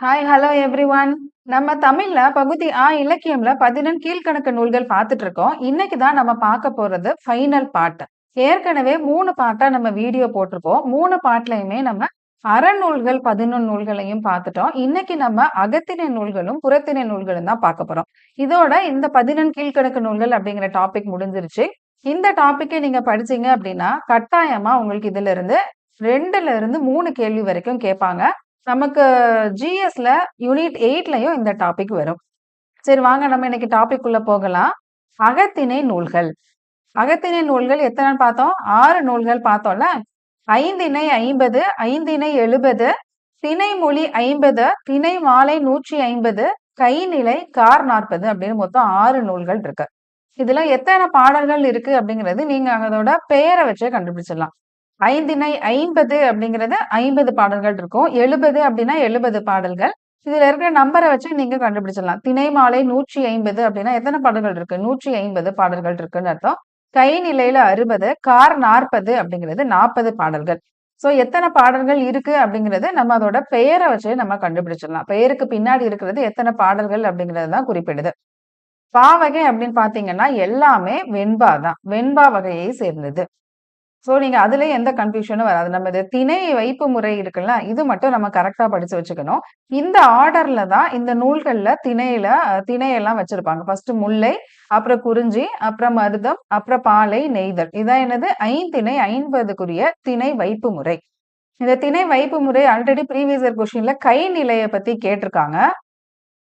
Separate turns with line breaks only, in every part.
Hi hello every one நம்ம தமிழ்ல பகுதி ஆ இலக்கியம்ல பதினெண் கீழ்கணக்கு நூல்கள் பார்த்துட்டு இருக்கோம் இன்னைக்கு தான் நம்ம பார்க்க போறது ஃபைனல் பார்ட் ஏற்கனவே மூணு பாட்டா நம்ம வீடியோ போட்டிருப்போம் மூணு பார்ட்லயுமே நம்ம அறநூல்கள் பதினொன்று நூல்களையும் பார்த்துட்டோம். இன்னைக்கு நம்ம அகத்திணை நூல்களும் புறத்தினை நூல்களும் தான் பார்க்க போறோம். இதோட இந்த பதினெண் கீழ்கணக்கு நூல்கள் அப்படிங்கிற டாபிக் முடிஞ்சிருச்சு. இந்த டாபிக்கை நீங்க படிச்சீங்க அப்படின்னா கட்டாயமா உங்களுக்கு இதுல இருந்து ரெண்டுல இருந்து மூணு கேள்வி வரைக்கும் கேட்பாங்க. நமக்கு ஜிஎஸ்ல யூனிட் எயிட்லயும் இந்த டாபிக் வரும். சரி வாங்க நம்ம இன்னைக்கு டாபிக் உள்ள போகலாம். அகத்திணை நூல்கள். அகத்திணை நூல்கள் எத்தனை பார்த்தோம்? ஆறு நூல்கள் பார்த்தோம்ல? ஐந்திணை ஐம்பது ஐந்திணை எழுபது திணைமொழி ஐம்பது திணை மாலை நூற்றி ஐம்பது கைநிலை கார் நாற்பது அப்படின்னு மொத்தம் ஆறு நூல்கள் இருக்கு. இதுல எத்தனை பாடல்கள் இருக்கு அப்படிங்கிறது நீங்க அதோட பெயரை வச்சே கண்டுபிடிச்சிடலாம். ஐந்திணை ஐம்பது அப்படிங்கிறது ஐம்பது பாடல்கள் இருக்கும். எழுபது அப்படின்னா எழுபது பாடல்கள். இதுல இருக்கிற நம்பரை வச்சு நீங்க கண்டுபிடிச்சிடலாம். திணை மாலை நூற்றி ஐம்பது அப்படின்னா எத்தனை பாடல்கள் இருக்கு? நூற்றி ஐம்பது பாடல்கள் இருக்குன்னு அர்த்தம். கை நிலையில அறுபது கார் நாற்பது அப்படிங்கிறது நாற்பது பாடல்கள். சோ எத்தனை பாடல்கள் இருக்கு அப்படிங்கிறது நம்ம அதோட பெயரை வச்சு நம்ம கண்டுபிடிச்சிடலாம். பெயருக்கு பின்னாடி இருக்கிறது எத்தனை பாடல்கள் அப்படிங்கிறது தான் குறிப்பிடுது. பாவகை அப்படின்னு பாத்தீங்கன்னா எல்லாமே வெண்பா தான். வெண்பா வகையை சேர்ந்தது. ஸோ நீங்கள் அதுலேயே எந்த கன்ஃபியூஷனும் வராது. நம்ம இது திணை வைப்பு முறை இருக்குல்ல இது மட்டும் நம்ம கரெக்டாக படித்து வச்சுக்கணும். இந்த ஆர்டர்ல தான் இந்த நூல்களில் திணையில் திணையெல்லாம் வச்சுருப்பாங்க. ஃபஸ்ட்டு முல்லை அப்புறம் குறிஞ்சி அப்புறம் மருதம் அப்புறம் பாலை நெய்தல். இதான் என்னது? ஐந்திணை ஐம்பதுக்குரிய திணை வைப்பு முறை. இந்த திணை வைப்பு முறை ஆல்ரெடி ப்ரீவியஸ் இயர் கொஸ்டின்ல கை நிலையை பற்றி கேட்டிருக்காங்க.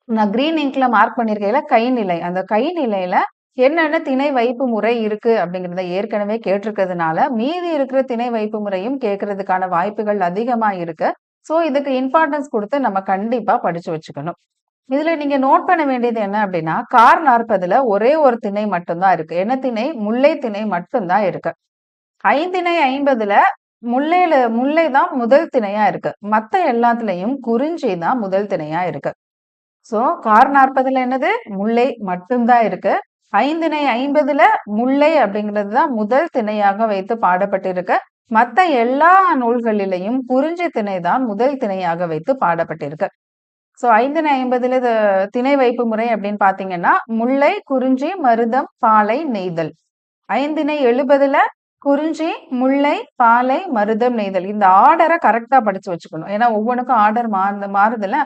நான் க்ரீன் இங்க்ல மார்க் பண்ணியிருக்கையில கை நிலை. அந்த கை நிலையில என்னென்ன திணை வைப்பு முறை இருக்கு அப்படிங்கிறத ஏற்கனவே கேட்டிருக்கிறதுனால மீதி இருக்கிற திணை வைப்பு முறையும் கேட்கறதுக்கான வாய்ப்புகள் அதிகமா இருக்கு. ஸோ இதுக்கு இம்பார்ட்டன்ஸ் கொடுத்து நம்ம கண்டிப்பா படிச்சு வச்சுக்கணும். இதுல நீங்க நோட் பண்ண வேண்டியது என்ன அப்படின்னா கார் நாற்பதுல ஒரே ஒரு திணை மட்டும்தான் இருக்கு. என்ன திணை? முல்லை திணை மட்டும்தான் இருக்கு. ஐந்திணை ஐம்பதுல முல்லையில முல்லை தான் முதல் திணையா இருக்கு. மத்த எல்லாத்துலயும் குறிஞ்சி தான் முதல் திணையா இருக்கு. சோ கார் நாற்பதுல என்னது? முல்லை மட்டும்தான் இருக்கு. ஐந்திணை ஐம்பதுல முல்லை அப்படிங்கிறது தான் முதல் திணையாக வைத்து பாடப்பட்டிருக்க. மத்த எல்லா நூல்களிலையும் குறிஞ்சி திணை தான் முதல் திணையாக வைத்து பாடப்பட்டிருக்கு. சோ ஐந்திணை ஐம்பதுல திணை வைப்பு முறை அப்படின்னு பாத்தீங்கன்னா முல்லை குறிஞ்சி மருதம் பாலை நெய்தல். ஐந்திணை எழுபதுல குறிஞ்சி முல்லை பாலை மருதம் நெய்தல். இந்த ஆர்டரை கரெக்டா படிச்சு வச்சுக்கணும். ஏன்னா ஒவ்வொன்றுக்கும் ஆர்டர் மாறு மாறுதுல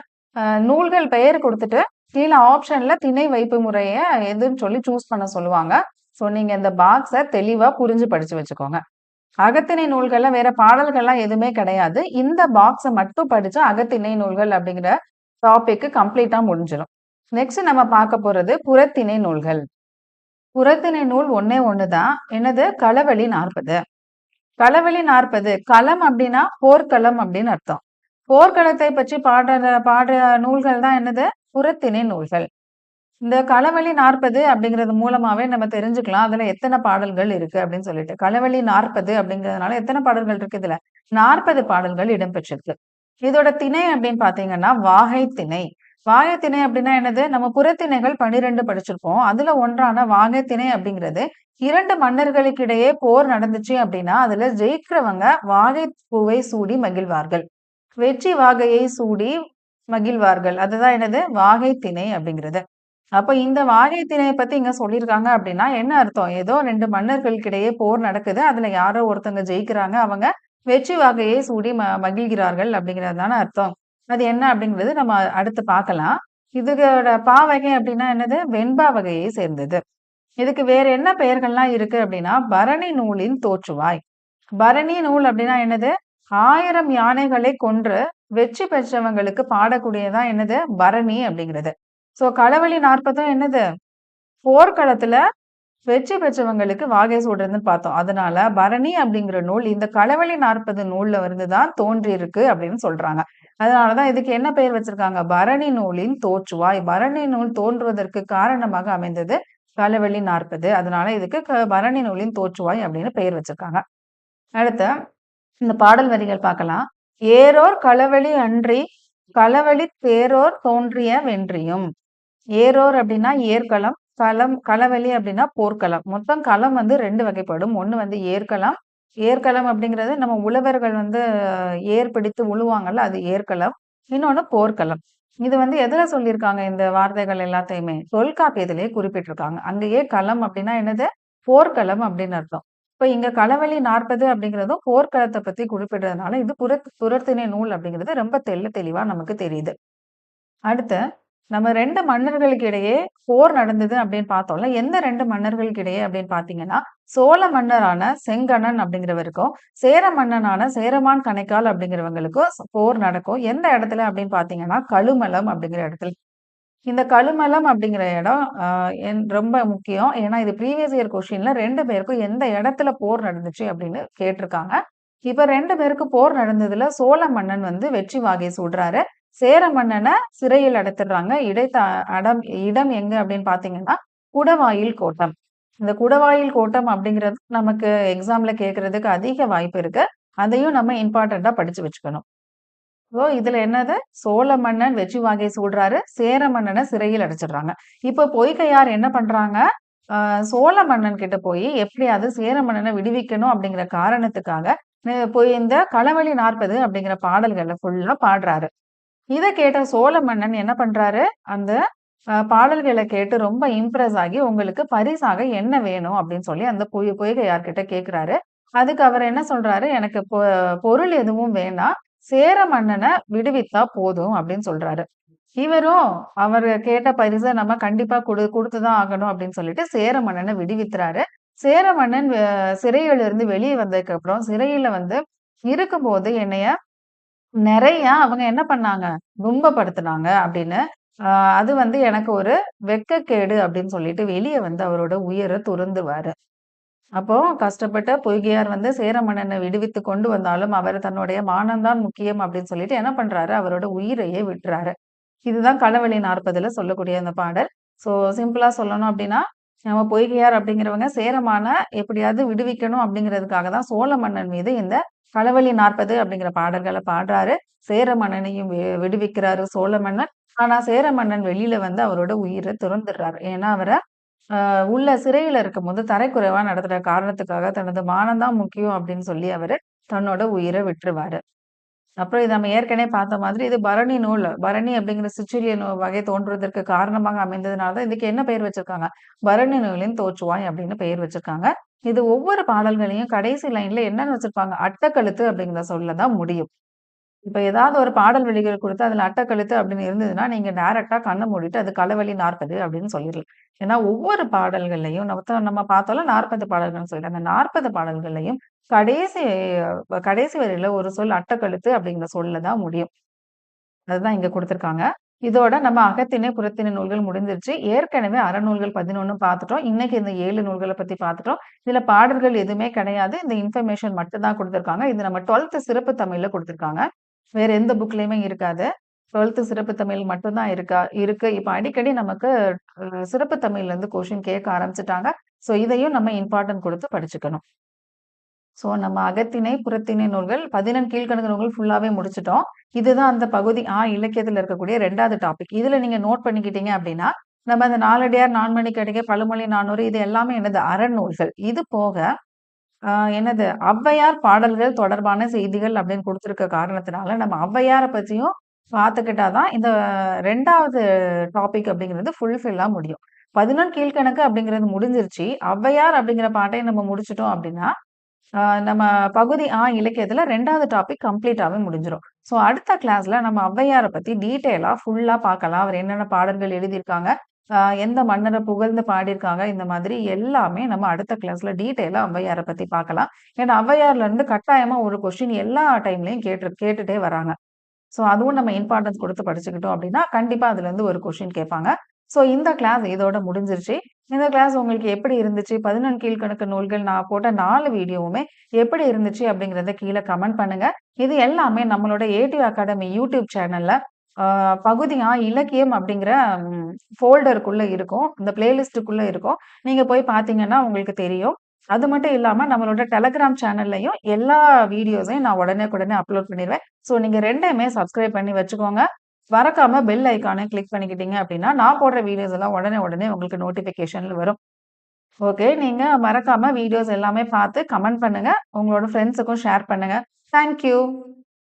நூல்கள் பெயர் கொடுத்துட்டு கீழே ஆப்ஷன்ல திணை வைப்பு முறையை எதுன்னு சொல்லி சூஸ் பண்ண சொல்லுவாங்க. ஸோ நீங்க இந்த பாக்ஸை தெளிவா புரிஞ்சு படிச்சு வச்சுக்கோங்க. அகத்திணை நூல்கள்ல வேற பாடல்கள்லாம் எதுவுமே கிடையாது. இந்த பாக்ஸை மட்டும் படிச்சு அகத்திணை நூல்கள் அப்படிங்கிற டாபிக் கம்ப்ளீட்டா முடிஞ்சிடும் நெக்ஸ்ட் நம்ம பார்க்க போறது புறத்திணை நூல்கள். புறத்திணை நூல் ஒன்னே ஒண்ணுதான். என்னது? களவெளி நாற்பது. களவெளி நாற்பது. களம் அப்படின்னா போர்க்களம் அப்படின்னு அர்த்தம். போர்க்களத்தை பற்றி பாடுற பாடுற நூல்கள் தான் என்னது? புறத்திணை நூல்கள். இந்த களவழி நாற்பது அப்படிங்கிறது மூலமாவே நம்ம தெரிஞ்சுக்கலாம். அதுல எத்தனை பாடல்கள் இருக்கு அப்படின்னு சொல்லிட்டு. களவழி நாற்பது அப்படிங்கிறதுனால எத்தனை பாடல்கள் இருக்கு இதுல? நாற்பது பாடல்கள் இடம்பெற்றிருக்கு. இதோட திணை அப்படின்னு பாத்தீங்கன்னா வாகை திணை வாகை திணை அப்படின்னா என்னது? நம்ம புறத்திணைகள் பன்னிரெண்டு படிச்சிருப்போம் அதுல ஒன்றான வாகை திணை அப்படிங்கிறது இரண்டு மன்னர்களுக்கிடையே போர் நடந்துச்சு அப்படின்னா அதுல ஜெயிக்கிறவங்க வாகை பூவை சூடி மகிழ்வார்கள். வெற்றி வாகையை சூடி மகிழ்வார்கள். அதுதான் என்னது? வாகை திணை அப்படிங்கிறது. அப்ப இந்த வாகை திணையை பத்தி இங்க சொல்லியிருக்காங்க அப்படின்னா என்ன அர்த்தம்? ஏதோ ரெண்டு மன்னர்களுக்கிடையே போர் நடக்குது. அதுல யாரோ ஒருத்தவங்க ஜெயிக்கிறாங்க. அவங்க வெற்றி வாகையை சூடி ம மகிழ்கிறார்கள் அப்படிங்கிறது தானே அர்த்தம். அது என்ன அப்படிங்கிறது நம்ம அடுத்து பார்க்கலாம். இதுக்கோட பாவகை அப்படின்னா என்னது? வெண்பா வகையை சேர்ந்தது. இதுக்கு வேற என்ன பெயர்கள்லாம் இருக்கு அப்படின்னா பரணி நூலின் தோற்றுவாய். பரணி நூல் அப்படின்னா என்னது? ஆயிரம் யானைகளை கொன்று வெற்றி பெற்றவங்களுக்கு பாடக்கூடியதான் என்னது? பரணி அப்படிங்கிறது. ஸோ களவழி நாற்பதும் என்னது? போர்க்களத்துல வெற்றி பெற்றவங்களுக்கு வாகை சூடுறதுன்னு பார்த்தோம். அதனால பரணி அப்படிங்கிற நூல் இந்த களவழி நாற்பது நூல்ல இருந்துதான் தோன்றி இருக்கு அப்படின்னு சொல்றாங்க. அதனாலதான் இதுக்கு என்ன பெயர் வச்சிருக்காங்க? பரணி நூலின் தோற்றுவாய். பரணி நூல் தோன்றுவதற்கு காரணமாக அமைந்தது களவழி நாற்பது. அதனால இதுக்கு பரணி நூலின் தோற்றுவாய் அப்படின்னு பெயர் வச்சிருக்காங்க. அடுத்து இந்த பாடல் வரிகள் பார்க்கலாம். ஏரோர் களவழி அன்றி களவழி தேரோர் தோன்றிய வென்றியும் ஏரோர் அப்படின்னா ஏற்களம் களம் களவழி அப்படின்னா போர்க்களம் மொத்தம் களம் வந்து ரெண்டு வகைப்படும் ஒண்ணு வந்து ஏற்களம் ஏற்களம் அப்படிங்கிறது நம்ம உழவர்கள் வந்து ஏர் பிடித்து உழுவாங்கல்ல அது ஏற்களம் இன்னொன்னு போர்க்களம். இது வந்து எதுல சொல்லியிருக்காங்க இந்த வார்த்தைகள் எல்லாத்தையுமே? தொல்காப்பியத்திலேயே குறிப்பிட்டிருக்காங்க. அங்கேயே களம் அப்படின்னா என்னது? போர்க்களம் அப்படின்னு அர்த்தம். இப்ப இங்க களவழி 40 அப்படிங்கிறதும் போர்க்களத்தை பத்தி குறிப்பிடுறதுனால, இது புறத் புறத்திணை நூல் அப்படிங்கிறது ரொம்ப தெள்ள தெளிவா நமக்கு தெரியுது. அடுத்து நம்ம ரெண்டு மன்னர்களுக்கு இடையே போர் நடந்தது அப்படின்னு பார்த்தோம்ல. எந்த ரெண்டு மன்னர்களுக்கு இடையே அப்படின்னு பார்த்தீங்கன்னா, சோழ மன்னரான செங்கணன் அப்படிங்கிறவருக்கும், சேர மன்னனான சேரமான் கணைக்கால் அப்படிங்கிறவங்களுக்கும் போர் நடக்கும். எந்த இடத்துல அப்படின்னு பார்த்தீங்கன்னா, கழுமலம் அப்படிங்கிற இடத்துல. இந்த கழுமலம் அப்படிங்கிற இடம் என் ரொம்ப முக்கியம். ஏன்னா இது ப்ரீவியஸ் இயர் கொஸ்டின்ல 2 பேருக்கும் எந்த இடத்துல போர் நடந்துச்சு அப்படின்னு கேட்டிருக்காங்க. இப்ப 2 பேருக்கும் போர் நடந்ததுல சோழ மன்னன் வந்து வெற்றி வாகை சூடுறாரு. சேர மன்னனை சிறையில் அடைத்துடுறாங்க. இடைத்த அடம் இடம் எங்க அப்படின்னு பார்த்தீங்கன்னா, குடவாயில் கோட்டம். இந்த குடவாயில் கோட்டம் அப்படிங்கிறது நமக்கு எக்ஸாம்ல கேட்கறதுக்கு அதிக வாய்ப்பு இருக்கு. அதையும் நம்ம இம்பார்ட்டண்ட்டாக படிச்சு வச்சுக்கணும். ஸோ இதுல என்னது? சோழ மன்னன் வெற்றி வாகை சூடுறாரு. சேர மன்னனை சிறையில் அடைச்சிடுறாங்க. இப்ப பொய்கையார் என்ன பண்றாங்க? சோழ மன்னன் கிட்ட போய் எப்படியாவது சேர மன்னனை விடுவிக்கணும் அப்படிங்கிற காரணத்துக்காக, போய் இந்த களவழி 40 அப்படிங்கிற பாடல்களை ஃபுல்லா பாடுறாரு. இதை கேட்ட சோழ மன்னன் என்ன பண்றாரு? அந்த பாடல்களை கேட்டு ரொம்ப இம்ப்ரெஸ் ஆகி, உங்களுக்கு பரிசாக என்ன வேணும்? அப்படின்னு சொல்லி அந்த பொய் பொய்கையார் கிட்ட கேட்கிறாரு. அதுக்கு அவர் என்ன சொல்றாரு? எனக்கு பொ பொருள் எதுவும் வேண்டாம். சேர மன்னனை விடுவித்தா போதும் அப்படின்னு சொல்றாரு. இவரும் அவர் கேட்ட பரிசை நம்ம கண்டிப்பா கொடு கொடுத்துதான் ஆகணும் அப்படின்னு சொல்லிட்டு சேர மன்னனை விடுவித்துறாரு சேர மன்னன் வ சிறையில இருந்து வெளிய வந்ததுக்கப்புறம், சிறையில வந்து இருக்கும்போது என்னைய நிறைய அவங்க என்ன பண்ணாங்க? துன்பப்படுத்துனாங்க அப்படின்னு, அது வந்து எனக்கு ஒரு வெக்கக்கேடு அப்படின்னு சொல்லிட்டு வெளியே வந்து அவரோட உயிரை துறந்துவாரு அப்போ கஷ்டப்பட்ட பொய்கையார் வந்து சேர மன்னனை விடுவித்து கொண்டு வந்தாலும், அவர் தன்னுடைய மானம்தான் முக்கியம் அப்படின்னு சொல்லிட்டு என்ன பண்றாரு? அவரோட உயிரையே விட்டுறாரு. இதுதான் களவழி 40ல சொல்லக்கூடிய அந்த பாடல். ஸோ சிம்பிளா சொல்லணும் அப்படின்னா, நம்ம பொய்கையார் அப்படிங்கிறவங்க சேரமான எப்படியாவது விடுவிக்கணும் அப்படிங்கிறதுக்காக தான் சோழ மன்னன் மீது இந்த களவழி 40 அப்படிங்கிற பாடல்களை பாடுறாரு. சேர மன்னனையும் விடுவிக்கிறாரு சோழ மன்னன். ஆனா சேர மன்னன் வெளியில வந்து அவரோட உயிரை துறந்துடுறாரு. ஏன்னா அவரை உள்ள சிறையில இருக்கும்போது தரைக்குறைவா நடத்துற காரணத்துக்காக தனது மானம் தான் முக்கியம் அப்படின்னு சொல்லி அவர் தன்னோட உயிரை விட்டுருவாரு. அப்புறம் இத நம்ம ஏற்கனவே பார்த்த மாதிரி இது பரணி நூல். பரணி அப்படிங்கிற சிற்றிலிய வகை தோன்றுவதற்கு காரணமாக அமைந்ததுனால தான் இதுக்கு என்ன பெயர் வச்சிருக்காங்க? பரணி நூலின் தோற்றுவாய் அப்படின்னு பெயர் வச்சிருக்காங்க. இது ஒவ்வொரு பாடல்களையும் கடைசி லைன்ல என்னன்னு வச்சிருப்பாங்க? அட்டக்கழுத்து அப்படிங்கிற சொல்ல தான் முடியும். இப்போ ஏதாவது ஒரு பாடல் வெளிகள் கொடுத்து அதில் அட்டக்கழுத்து அப்படின்னு இருந்ததுன்னா, நீங்கள் டேரெக்டாக கண்ணை மூடிட்டு அது களவழி 40 அப்படின்னு சொல்லிடலாம் ஏன்னா ஒவ்வொரு பாடல்கள்லையும் நம்ம நம்ம பார்த்தாலும் நாற்பது பாடல்கள்னு சொல்லிட்டு, அந்த நாற்பது பாடல்கள்லையும் கடைசி கடைசி வரையில் ஒரு சொல் அட்டக்கழுத்து அப்படிங்கிற சொல்ல தான் முடியும். அதுதான் இங்கே கொடுத்துருக்காங்க இதோட நம்ம அகத்தினை புறத்தினை நூல்கள் முடிஞ்சிருச்சு. ஏற்கனவே அறநூல்கள் 11 பார்த்துட்டோம். இன்னைக்கு இந்த ஏழு நூல்களை பற்றி பார்த்துட்டோம். இதில் பாடல்கள் எதுவுமே கிடையாது. இந்த இன்ஃபர்மேஷன் மட்டும் தான் இது நம்ம 12த் சிறப்பு தமிழில் கொடுத்துருக்காங்க வேற எந்த புக்லயுமே இருக்காது. 12த் சிறப்பு தமிழ் மட்டும்தான் இருக்கா இருக்கு. இப்போ அடிக்கடி நமக்கு சிறப்பு தமிழ்லேருந்து கொஷின் கேட்க ஆரம்பிச்சிட்டாங்க ஸோ இதையும் நம்ம இம்பார்ட்டன்ட் கொடுத்து படிச்சுக்கணும். ஸோ நம்ம அகத்திணை, புறத்திணை நூல்கள் 14 கீழ்க்கணக்கு நூல்கள் ஃபுல்லாகவே முடிச்சிட்டோம் இதுதான் அந்த பகுதி ஆ இலக்கியத்தில் இருக்கக்கூடிய ரெண்டாவது டாபிக். இதில் நீங்கள் நோட் பண்ணிக்கிட்டீங்க அப்படின்னா, நம்ம அந்த நாலடியார், நான்மணிக்கடிகை, பழுமொழி 400 இது எல்லாமே என்னது? அறநூல்கள். இது போக என்னது? ஔவையார் பாடல்கள் தொடர்பான செய்திகள் அப்படின்னு கொடுத்துருக்க காரணத்தினால, நம்ம ஔவையாரை பற்றியும் பார்த்துக்கிட்டா தான் இந்த ரெண்டாவது டாபிக் அப்படிங்கிறது ஃபுல்ஃபில்லாக முடியும். 11 கீழ்க்கணக்கு அப்படிங்கிறது முடிஞ்சிருச்சு. ஔவையார் அப்படிங்கிற பாட்டையும் நம்ம முடிச்சிட்டோம் அப்படின்னா, நம்ம பகுதி ஆ இலக்கியத்தில் ரெண்டாவது டாபிக் கம்ப்ளீட்டாகவே முடிஞ்சிடும் ஸோ அடுத்த கிளாஸ்ல நம்ம ஔவையாரை பற்றி டீட்டெயிலாக ஃபுல்லாக பார்க்கலாம். அவர் என்னென்ன பாடல்கள் எழுதியிருக்காங்க, எந்த மன்னரை புகழ்ந்து பாடியிருக்காங்க, இந்த மாதிரி எல்லாமே நம்ம அடுத்த கிளாஸ்ல டீட்டெயிலாக ஔவையாரை பத்தி பார்க்கலாம். ஏன்னா ஔவையார்ல இருந்து கட்டாயமா ஒரு கொஸ்டின் எல்லா டைம்லயும் கேட்டு கேட்டுட்டே வராங்க. ஸோ அதுவும் நம்ம இம்பார்ட்டன்ஸ் கொடுத்து படிச்சுக்கிட்டோம் அப்படின்னா, கண்டிப்பா அதுலேருந்து ஒரு கொஸ்டின் கேட்பாங்க. ஸோ இந்த கிளாஸ் இதோட முடிஞ்சிருச்சு. இந்த கிளாஸ் உங்களுக்கு எப்படி இருந்துச்சு? 11 கீழ்க்கணக்கு நூல்கள் நான் போட்ட நாலு வீடியோவுமே எப்படி இருந்துச்சு அப்படிங்கிறத கீழே கமெண்ட் பண்ணுங்க. இது எல்லாமே நம்மளோட ஏடிவ் அகாடமி யூடியூப் சேனல்ல பகுதியாக இலக்கியம் அப்படிங்கிற ம் ஃபோல்டருக்குள்ள இருக்கும். இந்த பிளேலிஸ்ட்டுக்குள்ள இருக்கும். நீங்க போய் பார்த்தீங்கன்னா உங்களுக்கு தெரியும். அது மட்டும் இல்லாம நம்மளோட டெலகிராம் சேனல்லையும் எல்லா வீடியோஸையும் நான் உடனே உடனே அப்லோட் பண்ணிடுவேன் ஸோ நீங்க ரெண்டையுமே சப்ஸ்கிரைப் பண்ணி வச்சுக்கோங்க. மறக்காம பெல் ஐகான கிளிக் பண்ணிக்கிட்டீங்க அப்படின்னா, நான் போடுற வீடியோஸ் எல்லாம் உடனே உடனே உங்களுக்கு நோட்டிஃபிகேஷன்ல வரும். ஓகே. நீங்க மறக்காம வீடியோஸ் எல்லாமே பார்த்து கமெண்ட் பண்ணுங்க. உங்களோட ஃப்ரெண்ட்ஸுக்கும் ஷேர் பண்ணுங்க. Thank you.